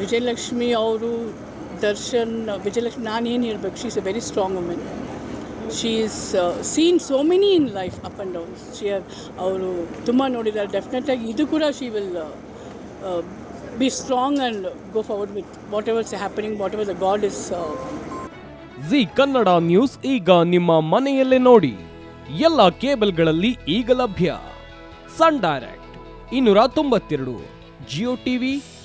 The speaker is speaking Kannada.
ವಿಜಯಲಕ್ಷ್ಮಿ ಅವರು ದರ್ಶನ್, ವಿಜಯಲಕ್ಷ್ಮಿ, ನಾನು ಏನು ಹೇಳ್ಬೇಕು she is a very strong women she is seen so many in life up and down she ಅವರು ತುಂಬ ನೋಡಿದ್ದಾರೆ. ಡೆಫಿನೆಟಾಗಿ ಇದು ಕೂಡ she will be strong and go forward with whatever's happening whatever the god is Zee Kannada news ಈಗ ನಿಮ್ಮ ಮನೆಯಲ್ಲೇ ನೋಡಿ. ಎಲ್ಲ ಕೇಬಲ್ಗಳಲ್ಲಿ ಈಗ ಲಭ್ಯ. ಸನ್ ಡೈರೆಕ್ಟ್ ಇನ್ನೂರ ತೊಂಬತ್ತೆರಡು ಜಿಯೋ ಟಿವಿ